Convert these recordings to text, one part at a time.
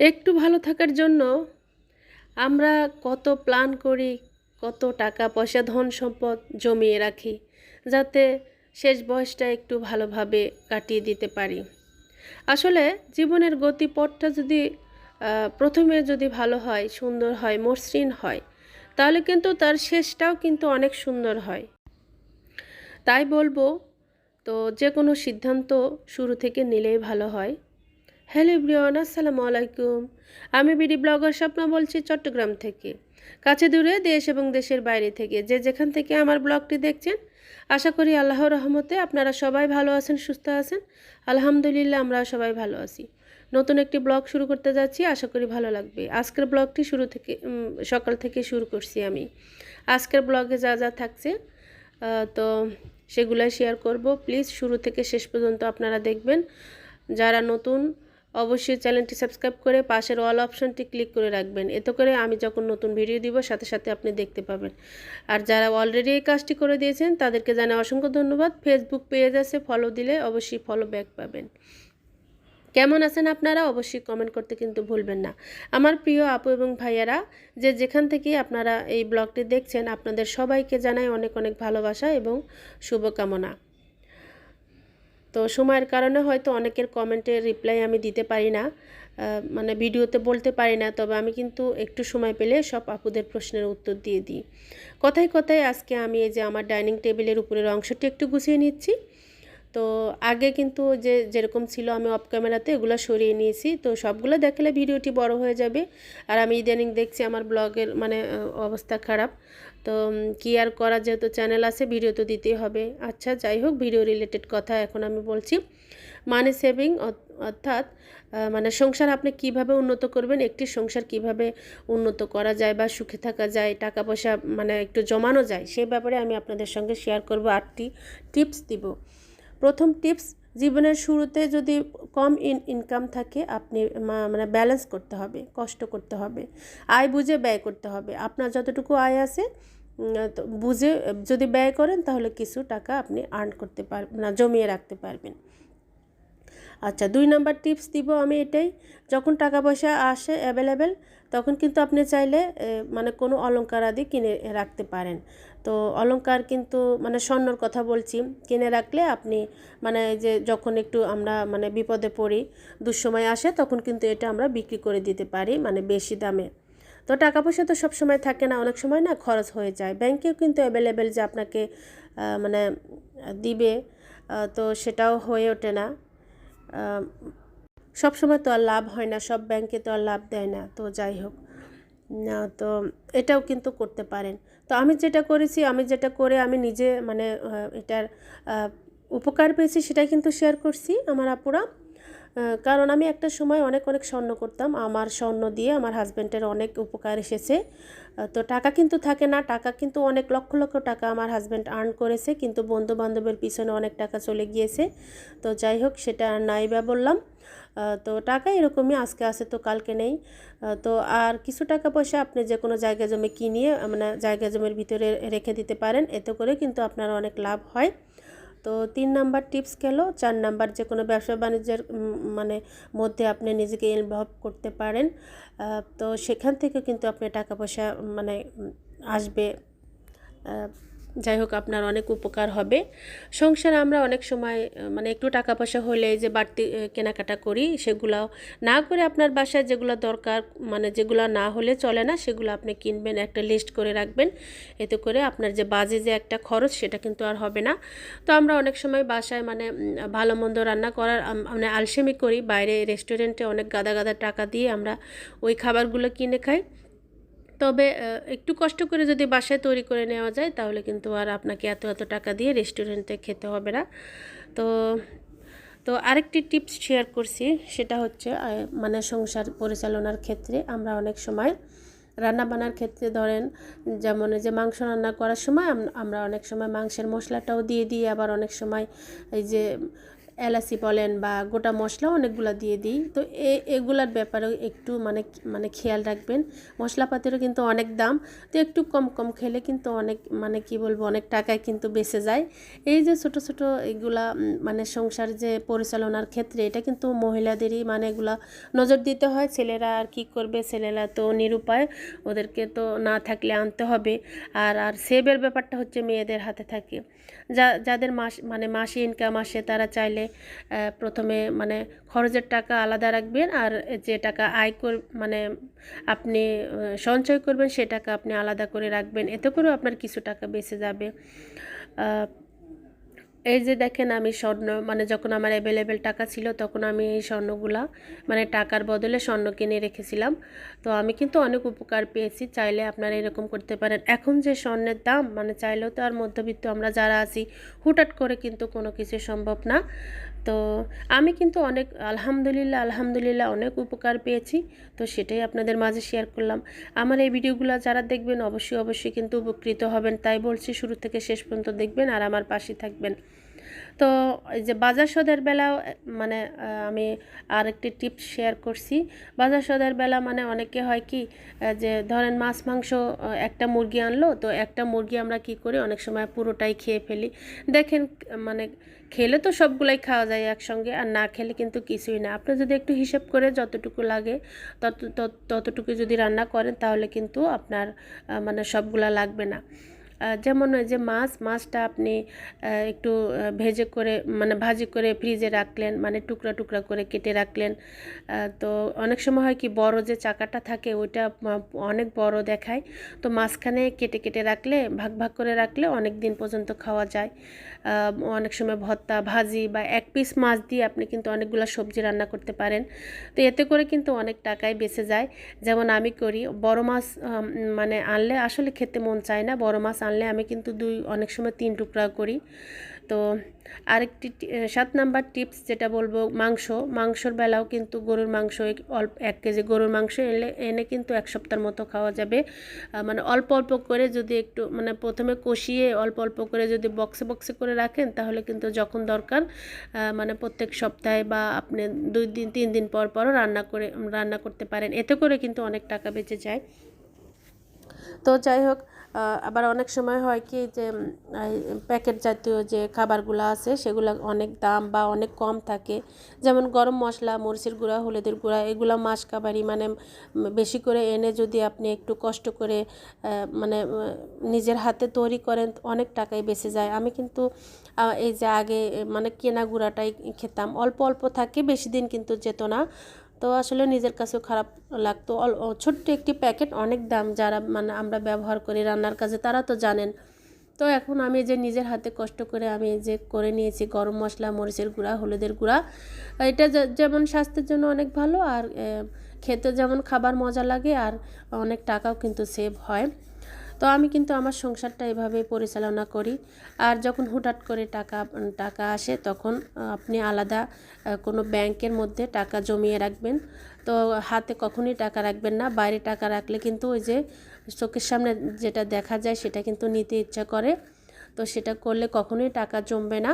একটু ভালো থাকার জন্য আমরা কত প্ল্যান করি, কত টাকা পয়সা ধন সম্পদ জমিয়ে রাখি, যাতে শেষ বয়সটা একটু ভালোভাবে কাটিয়ে দিতে পারি। আসলে জীবনের গতিপথটা যদি প্রথমে যদি ভালো হয়, সুন্দর হয়, মসৃণ হয়, তাহলে কিন্তু তার শেষটাও কিন্তু অনেক সুন্দর হয়। তাই বলব, তো যে কোনো সিদ্ধান্ত শুরু থেকে নিলেই ভালো হয়। হ্যালো ইব্রিয়ান আসসালামু আলাইকুম। আমি বিডি ব্লগার স্বপ্ন বলছি চট্টগ্রাম থেকে। কাছে দূরে দেশ এবং দেশের বাইরে থেকে। যে যেখান থেকে আমার ব্লগটি দেখছেন, আশা করি আল্লাহর রহমতে আপনারা সবাই ভালো আছেন, সুস্থ আছেন। আলহামদুলিল্লাহ, আমরা সবাই ভালো আছি। নতুন একটি ব্লগ শুরু করতে যাচ্ছি, আশা করি ভালো লাগবে। আজকের ব্লগটি শুরু থেকে সকাল থেকে শুরু করছি আমি। আজকের ব্লগে যা যা থাকছে তো সেগুলাই শেয়ার করব। প্লিজ, শুরু থেকে শেষ পর্যন্ত আপনারা দেখবেন। যারা নতুন অবশ্যই চ্যানেলটি সাবস্ক্রাইব করে পাশের অল অপশনটি ক্লিক করে রাখবেন। এতে করে আমি যখন নতুন ভিডিও দিব, সাথে সাথে আপনি দেখতে পাবেন। আর যারা অলরেডি এই কাজটি করে দিয়েছেন, তাদেরকে জানাই অসংখ্য ধন্যবাদ। ফেসবুক পেজ আছে ফলো দিলে অবশ্যই ফলো ব্যাক পাবেন। কেমন আছেন আপনারা? অবশ্যই কমেন্ট করতে কিন্তু ভুলবেন না। আমার প্রিয় আপু এবং ভাইয়ারা, যে যেখান থেকে আপনারা এই ব্লগটি দেখছেন, আপনাদের সবাইকে জানাই অনেক অনেক ভালোবাসা এবং শুভকামনা। তো সময়ের কারণে হয়তো অনেকের কমেন্টের রিপ্লাই আমি দিতে পারি না মানে ভিডিওতে বলতে পারি না, তবে আমি কিন্তু একটু সময় পেলে সব আপুদের প্রশ্নের উত্তর দিয়ে দিই। কথায় কথায় আজকে আমি এই যে আমার ডাইনিং টেবিলের উপরের অংশটি একটু গুছিয়ে নিচ্ছি। তো আগে কিন্তু যে যেরকম ছিল আমি অফ ক্যামেরাতে এগুলো সরিয়ে নিয়েছি, তো সবগুলো দেখলে ভিডিওটি বড় হয়ে যাবে। আর আমি ইদানিং দেখছি আমার ব্লগের মানে অবস্থা খারাপ। তো কি আর করা যেহেতু চ্যানেল আছে ভিডিও তো দিতেই হবে। আচ্ছা যাই হোক ভিডিও রিলেটেড কথা এখন আমি বলছি। মানি সেভিং অর্থাৎ মানে সংসার আপনি কীভাবে উন্নত করবেন, একটি সংসার কীভাবে উন্নত করা যায় বা সুখে থাকা যায়, টাকা পয়সা মানে একটু জমানো যায়, সে ব্যাপারে আমি আপনাদের সঙ্গে শেয়ার করব আটটি টিপস দিব। প্রথম টিপস জীবনের শুরুতে যদি কম ইন ইনকাম থাকে, আপনি মানে ব্যালেন্স করতে হবে, কষ্ট করতে হবে, আয় বুঝে ব্যয় করতে হবে। আপনার যতটুকু আয় আছে তো বুঝে যদি ব্যয় করেন, তাহলে কিছু টাকা আপনি আর্ন করতে পারবেন না জমিয়ে রাখতে পারবেন। আচ্ছা দুই নাম্বার টিপস দিব আমি এটাই। যখন টাকা পয়সা আসে অ্যাভেলেবেল তখন কিন্তু আপনি চাইলে মানে কোনো অলংকার আদি কিনে রাখতে পারেন। তো অলংকার কিন্তু মানে স্বর্ণর কথা বলছি, কিনে রাখলে আপনি মানে যে যখন একটু আমরা মানে বিপদে পড়ি, দুঃসময় আসে, তখন কিন্তু এটা আমরা বিক্রি করে দিতে পারি মানে বেশি দামে। তো টাকা পয়সা তো সব সময় থাকে না, অনেক সময় না খরচ হয়ে যায়। ব্যাংকেও কিন্তু অ্যাভেলেবেল যে আপনাকে মানে দিবে তো সেটাও হয়ে ওঠে না। সব সময় তো আর লাভ হয় না, সব ব্যাংকে তো আর লাভ দেয় না, তো যাই হোক। তো এটাও কিন্তু করতে পারেন। তো আমি যেটা করেছি, আমি যেটা করে আমি নিজে মানে এটার উপকার পেয়েছি সেটাই কিন্তু শেয়ার করছি আমার আপুরা। কারণ আমি একটা সময় অনেক অনেক স্বর্ণ করতাম। আমার স্বর্ণ দিয়ে আমার হাজব্যান্ডের অনেক উপকার এসেছে। তো টাকা কিন্তু থাকে না। টাকা কিন্তু অনেক, লক্ষ লক্ষ টাকা আমার হাজব্যান্ড আর্ন করেছে। কিন্তু বন্ধু বান্ধবের পিছনে অনেক টাকা চলে গিয়েছে। তো যাই হোক, সেটা নাই বা বললাম। তো টাকা এরকমই আজকে আছে তো কালকে নেই। তো আর কিছু টাকা পয়সা আপনি যে কোনো জায়গা জমি কিনিয়ে মানে জায়গা জমির ভিতরে রেখে দিতে পারেন। এতে করে কিন্তু আপনার অনেক লাভ হয়। তো তিন নাম্বার টিপস গেল, চার নাম্বার যে কোনো ব্যবসা বাণিজ্যের মানে মধ্যে আপনি নিজেকে ইনভলভ করতে পারেন। তো সেখান থেকে কিন্তু আপনি টাকা পয়সা মানে আসবে। যাই হোক, আপনার অনেক উপকার হবে। সংসারে আমরা অনেক সময় মানে একটু টাকা পয়সা হলে যে বাড়তি কেনাকাটা করি সেগুলো না করে আপনার বাসায় যেগুলো দরকার মানে যেগুলো না হলে চলে না, সেগুলো আপনি কিনবেন, একটা লিস্ট করে রাখবেন। এতে করে আপনার যে বাজে যে একটা খরচ, সেটা কিন্তু আর হবে না। তো আমরা অনেক সময় বাসায় মানে ভালো মন্দ রান্না করার মানে আলসেমি করি। বাইরে রেস্টুরেন্টে অনেক গাদা গাদা টাকা দিয়ে আমরা ওই খাবারগুলো কিনে খাই। তবে একটু কষ্ট করে যদি বাসায় তৈরি করে নেওয়া যায়, তাহলে কিন্তু আর আপনাকে এত এত টাকা দিয়ে রেস্টুরেন্টে খেতে হবে না। তো তো আরেকটি টিপস শেয়ার করছি, সেটা হচ্ছে মানে সংসার পরিচালনার ক্ষেত্রে আমরা অনেক সময় রান্না বান্নার ক্ষেত্রে ধরেন, যেমন যে মাংস রান্না করার সময়, আমরা অনেক সময় মাংসের মশলাটাও দিয়ে দিই, আবার অনেক সময় এই যে এলাচি বলেন বা গোটা মশলা অনেকগুলো দিয়ে দিই। তো এ, এগুলার ব্যাপারেও একটু মানে মানে খেয়াল রাখবেন। মশলাপাতিরও কিন্তু অনেক দাম। তো একটু কম কম খেলে কিন্তু অনেক মানে কি বলব, অনেক টাকায় কিন্তু বেঁচে যায়। এই যে ছোট ছোট এগুলা মানে সংসার যে পরিচালনার ক্ষেত্রে, এটা কিন্তু মহিলাদেরই মানে এগুলা নজর দিতে হয়। ছেলেরা আর কি করবে? ছেলেরা তো নিরুপায়। ওদেরকে তো না থাকলে আনতে হবে। আর আর সেভের ব্যাপারটা হচ্ছে মেয়েদের হাতে থাকে। যা, যাদের মাস মানে মাসে ইনকাম আসে, তারা চাইলে প্রথমে মানে খরচের টাকা আলাদা রাখবেন আর যে টাকা আয় কর মানে আপনি সঞ্চয় করবেন সে টাকা আপনি আলাদা করে রাখবেন। এতে করেও আপনার কিছু টাকা বেঁচে যাবে। এই যে দেখেন আমি স্বর্ণ মানে যখন আমার অ্যাভেলেবেল টাকা ছিল তখন আমি এই স্বর্ণগুলা মানে টাকার বদলে স্বর্ণ কিনে রেখেছিলাম। তো আমি কিন্তু অনেক উপকার পেয়েছি, চাইলে আপনারা এরকম করতে পারেন। এখন যে স্বর্ণের দাম মানে চাইলেও তো আর মধ্যবিত্ত আমরা যারা আছি হুটাট করে কিন্তু কোনো কিছু সম্ভব না। তো আমি কিন্তু অনেক আলহামদুলিল্লাহ আলহামদুলিল্লাহ অনেক উপকার পেয়েছি। তো সেটাই আপনাদের মাঝে শেয়ার করলাম। আমার এই ভিডিওগুলো যারা দেখবেন অবশ্যই অবশ্যই কিন্তু উপকৃত হবেন। তাই বলছি, শুরু থেকে শেষ পর্যন্ত দেখবেন আর আমার পাশে থাকবেন। তো এই যে বাজার সদের আহ, মানে আমি আরেকটি টিপস শেয়ার করছি। বাজার সদের বেলা মানে অনেকে হয় কি যে ধরেন মাছ মাংস একটা মুরগি আনলো তো একটা মুরগি আমরা কি করি? অনেক সময় পুরোটাই খেয়ে ফেলি। দেখেন মানে খেলে তো সবগুলাই খাওয়া যায় একসঙ্গে আর না খেলে কিন্তু কিছুই না। আপনি যদি একটু হিসেব করে যতটুকু লাগে তত তত- ততটুকু যদি রান্না করেন তাহলে কিন্তু আপনার মানে সবগুলা লাগবে না। যেমন যে মাছ, মাছটা আপনি একটু ভেজে করে মানে ভাজি করে ফ্রিজে রাখলেন মানে টুকরা টুকরা করে কেটে রাখলেন। তো অনেক সময় হয় কি, বড় যে চাকাটা থাকে, ওইটা অনেক বড় দেখায়। তো মাঝখানে কেটে কেটে রাখলে, ভাগ ভাগ করে রাখলে অনেক দিন পর্যন্ত খাওয়া যায়। অনেক সময় ভর্তা, ভাজি বা এক পিস মাছ দিয়ে আপনি কিন্তু অনেকগুলো সবজি রান্না করতে পারেন। তো এতে করে কিন্তু অনেক টাকাই বেঁচে যায়। যেমন আমি করি, বড় মাছ মানে আনলে আসলে খেতে মন চায় না, বড় মাছ আনলে আমি কিন্তু দুই, অনেক সময় তিন টুকরা করি। তো আরেকটি সাত নাম্বার টিপস যেটা বলব, মাংস। মাংসর বেলাও কিন্তু গরুর মাংস অল্প, এক কেজি গরুর মাংস এলে, এনে কিন্তু এক সপ্তাহের মতো খাওয়া যাবে। মানে অল্প অল্প করে যদি একটু মানে প্রথমে কষিয়ে অল্প অল্প করে যদি বক্সে বক্সে করে রাখেন, তাহলে কিন্তু যখন দরকার মানে প্রত্যেক সপ্তাহে বা আপনি দুই দিন, তিন দিন পর পরও রান্না করে, রান্না করতে পারেন। এতে করে কিন্তু অনেক টাকা বেঁচে যায়। তো যাই হোক আবার অনেক সময় হয় কি যে প্যাকেট জাতীয় যে খাবারগুলো আছে সেগুলো অনেক দাম বা অনেক কম থাকে। যেমন গরম মশলা, মরিচের গুঁড়া, হলুদের গুঁড়া, এগুলো মাস কাবারি মানে বেশি করে এনে যদি আপনি একটু কষ্ট করে মানে নিজের হাতে তৈরি করেন, অনেক টাকাই বেঁচে যায়। আমি কিন্তু এই যে আগে মানে কেনা গুঁড়াটাই খেতাম। অল্প অল্প থাকে, বেশি দিন কিন্তু যেত না। তো আসলে নিজের কাছেও খারাপ লাগতো। ছোট্ট একটি প্যাকেট অনেক দাম যারা মানে আমরা ব্যবহার করি রান্নার কাজে, তারা তো জানেন। তো এখন আমি যে নিজের হাতে কষ্ট করে আমি যে করে নিয়েছি গরম মশলা, মরিচের গুঁড়া, হলুদের গুঁড়া, এটা যেমন স্বাস্থ্যের জন্য অনেক ভালো আর খেতে যেমন খাবার মজা লাগে আর অনেক টাকাও কিন্তু সেভ হয়। তো আমি কিন্তু আমার সংসারটা এভাবেই পরিচালনা করি। আর যখন হুটহাট করে টাকা টাকা আসে তখন আপনি আলাদা কোনো ব্যাংকের মধ্যে টাকা জমিয়ে রাখবেন। তো হাতে কখনই টাকা রাখবেন না, বাইরে টাকা রাখলে কিন্তু ওই যে চোখের সামনে যেটা দেখা যায় সেটা কিন্তু নিতে ইচ্ছা করে। তো সেটা করলে কখনোই টাকা জমবে না।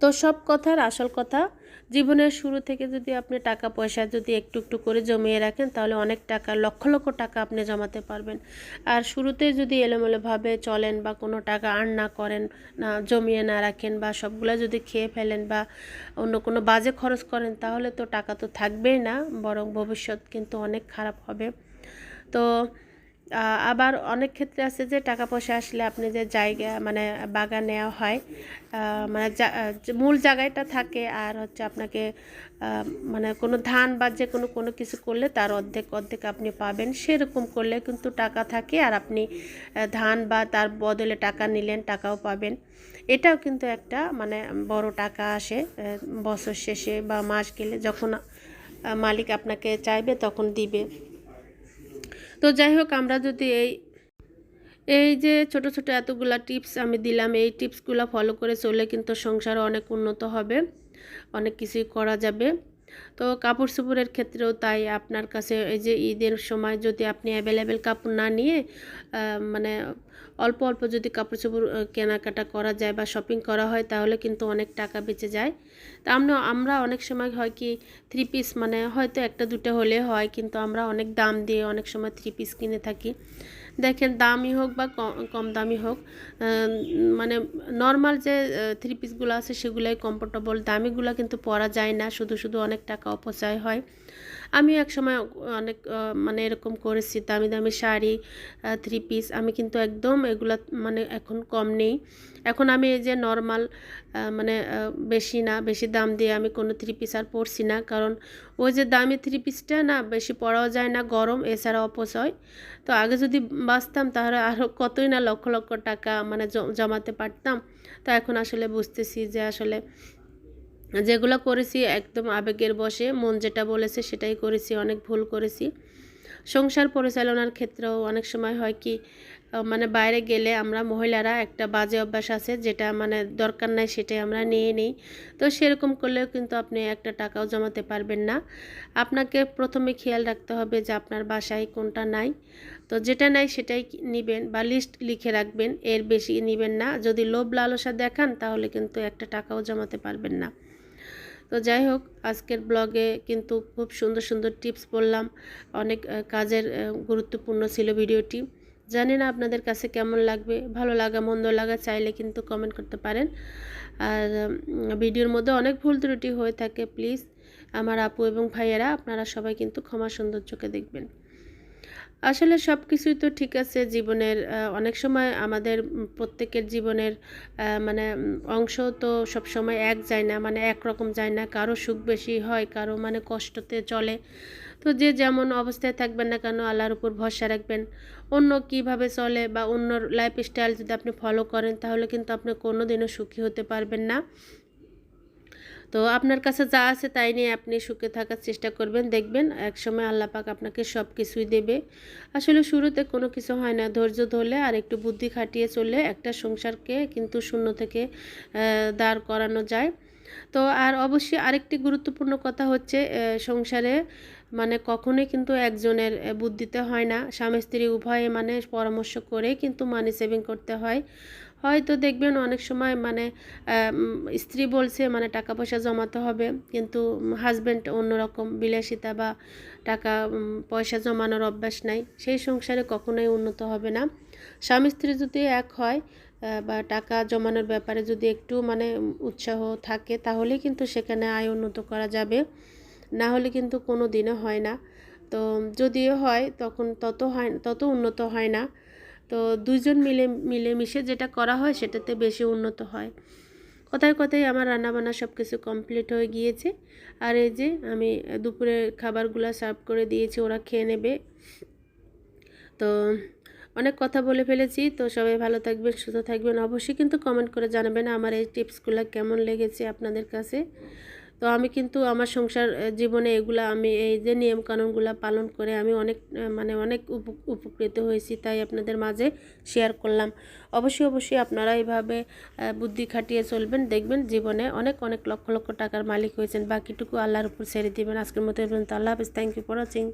তো সব কথার আসল কথা জীবনের শুরু থেকে যদি আপনি টাকা পয়সা যদি একটু একটু করে জমিয়ে রাখেন, তাহলে অনেক টাকা, লক্ষ লক্ষ টাকা আপনি জমাতে পারবেন। আর শুরুতে যদি এলোমেলোভাবে চলেন বা কোনো টাকা আর্ন না করেন, না জমিয়ে না রাখেন বা সবগুলো যদি খেয়ে ফেলেন বা অন্য কোনো বাজে খরচ করেন, তাহলে তো টাকা তো থাকবেই না, বরং ভবিষ্যৎ কিন্তু অনেক খারাপ হবে। তো আবার অনেক ক্ষেত্রে আছে যে টাকা পয়সা আসলে আপনি যে জায়গা মানে বাগান নেওয়া হয় মানে মূল জায়গাটা থাকে আর হচ্ছে আপনাকে মানে কোনো ধান বা যে কোনো কোনো কিছু করলে তার অর্ধেক অর্ধেক আপনি পাবেন। সেরকম করলে কিন্তু টাকা থাকে আর আপনি ধান বা তার বদলে টাকা নিলেন, টাকাও পাবেন। এটাও কিন্তু একটা মানে বড় টাকা আসে বছর শেষে বা মাস গেলে যখন মালিক আপনাকে চাইবে তখন দিবে। তো যাই হোক, আমরা যদি এই এই যে ছোট ছোট এতগুলা টিপস আমি দিলাম, এই টিপসগুলো ফলো করে চলে কিন্তু সংসার অনেক উন্নত হবে, অনেক কিছুই করা যাবে। তো কাপড় চোপড়ের ক্ষেত্রেও তাই আপনার কাছে এই যে ঈদের সময় যদি আপনি অ্যাভেলেবেল কাপড় না নিয়ে মানে অল্প অল্প যদি কাপড় চোপড় কেনাকাটা করা যায় বা শপিং করা হয়, তাহলে কিন্তু অনেক টাকা বেঁচে যায়। তা আমরা আমরা অনেক সময় হয় কি থ্রি পিস মানে হয়তো একটা, দুটো হলে হয়, কিন্তু আমরা অনেক দাম দিয়ে অনেক সময় থ্রি পিস কিনে থাকি। দেখেন দামি হোক বা কম দামি হোক মানে নর্মাল যে থ্রি পিসগুলো আছে, সেগুলোই কমফোর্টেবল দামিগুলো কিন্তু পরা যায় না। শুধু শুধু অনেক টাকা অপচয় হয়। আমিও এক সময় অনেক মানে এরকম করেছি। দামি দামি শাড়ি থ্রি পিস আমি কিন্তু একদম এগুলা মানে এখন কম নেই। এখন আমি এই যে নর্মাল মানে বেশি না, বেশি দাম দিয়ে আমি কোনো থ্রি পিস আর পরছি না। কারণ ওই যে দামি থ্রি পিসটা না, বেশি পরাও যায় না, গরম, এছাড়া অপচয়। তো আগে যদি বাঁচতাম, তাহলে আরও কতই না লক্ষ লক্ষ টাকা মানে জমাতে পারতাম। তো এখন আসলে বুঝতেছি যে আসলে যেগুলো করেছি একদম আবেগের বসে মন যেটা বলেছে সেটাই করেছি, অনেক ভুল করেছি। সংসার পরিচালনার ক্ষেত্রেও অনেক সময় হয় কি মানে বাইরে গেলে আমরা মহিলারা একটা বাজে অভ্যাস আছে যেটা মানে দরকার নাই সেটাই আমরা নিয়ে নিই। তো সেরকম করলেও কিন্তু আপনি একটা টাকাও জমাতে পারবেন না। আপনাকে প্রথমে খেয়াল রাখতে হবে যে আপনার বাসায় কোনটা নাই। তো যেটা নাই সেটাই নিবেন বা লিস্ট লিখে রাখবেন, এর বেশি নিবেন না। যদি লোভ লালসা দেখান তাহলে কিন্তু একটা টাকাও জমাতে পারবেন না। তো যাই হোক, আজকের ব্লগে কিন্তু খুব সুন্দর সুন্দর টিপস বললাম। অনেক কাজের গুরুত্বপূর্ণ ছিল ভিডিওটি। জানি না আপনাদের কাছে কেমন লাগবে। ভালো লাগা, মন্দ লাগা চাইলে কিন্তু কমেন্ট করতে পারেন। আর ভিডিওর মধ্যে অনেক ভুল ত্রুটি হয়ে থাকে প্লিজ আমার আপু এবং ভাইয়েরা, আপনারা সবাই কিন্তু ক্ষমা সৌন্দর্যকে দেখবেন। আসলে সব কিছুই তো ঠিক আছে জীবনের অনেক সময় আমাদের প্রত্যেকের জীবনের মানে অংশ তো সব সময় এক যায় না মানে একরকম যায় না, কারও সুখ বেশি হয়, কারও মানে কষ্টতে চলে। তো যে যেমন অবস্থায় থাকবেন না কেন আল্লাহর উপর ভরসা রাখবেন। অন্য কীভাবে চলে বা অন্য লাইফস্টাইল যদি আপনি ফলো করেন তাহলে কিন্তু আপনি কোনো দিনও সুখী হতে পারবেন না। তো আপনার কাছে যা আছে তাই নিয়ে আপনি সুখে থাকার চেষ্টা করবেন। দেখবেন একসময় আল্লাহ পাক আপনাকে সব কিছুই দেবে। আসলে শুরুতে কোনো কিছু হয় না, ধৈর্য ধরলে আর একটু বুদ্ধি খাটিয়ে চললে একটা সংসারকে কিন্তু শূন্য থেকে দাঁড় করানো যায়। তো আর অবশ্যই আরেকটি গুরুত্বপূর্ণ কথা হচ্ছে সংসারে মানে কখনোই কিন্তু একজনের বুদ্ধিতে হয় না। স্বামী স্ত্রী উভয়ে মানে পরামর্শ করে কিন্তু মানি সেভিং করতে হয়। হয়তো দেখবেন অনেক সময় মানে স্ত্রী বলছে মানে টাকা পয়সা জমাতে হবে, কিন্তু হাজব্যান্ড অন্যরকম, বিলাসিতা বা টাকা পয়সা জমানোর অভ্যাস নাই, সেই সংসারে কখনোই উন্নত হবে না। স্বামী স্ত্রী যদি এক হয় বা টাকা জমানোর ব্যাপারে যদি একটু মানে উৎসাহ থাকে, তাহলেই কিন্তু সেখানে আয় উন্নত করা যাবে। না হলে কিন্তু কোনো দিনও হয় না। তো যদিও হয়, তখন তত হয়, তত উন্নত হয় না। তো দুজন মিলে, মিলেমিশে যেটা করা হয় সেটাতে বেশি উন্নত হয়। কথায় কথায় আমার রান্নাবান্না সব কিছু কমপ্লিট হয়ে গিয়েছে। আর এই যে আমি দুপুরে খাবারগুলো সার্ভ করে দিয়েছি, ওরা খেয়ে নেবে। তো অনেক কথা বলে ফেলেছি, তো সবাই ভালো থাকবেন, সুস্থ থাকবেন। অবশ্যই কিন্তু কমেন্ট করে জানাবেন আমার এই টিপসগুলো কেমন লেগেছে আপনাদের কাছে। তো আমি কিন্তু আমার সংসার জীবনে এগুলা আমি এই যে নিয়মকানুনগুলো পালন করে আমি অনেক মানে অনেক উপ- উপকৃত হয়েছি, তাই আপনাদের মাঝে শেয়ার করলাম। অবশ্যই অবশ্যই আপনারা এইভাবে বুদ্ধি খাটিয়ে চলবেন, দেখবেন জীবনে অনেক অনেক লক্ষ লক্ষ টাকার মালিক হয়েছেন, বাকিটুকু আল্লাহর উপর ছেড়ে দিবেন। আজকের মতো আল্লাহ হাফিজ। Thank you for watching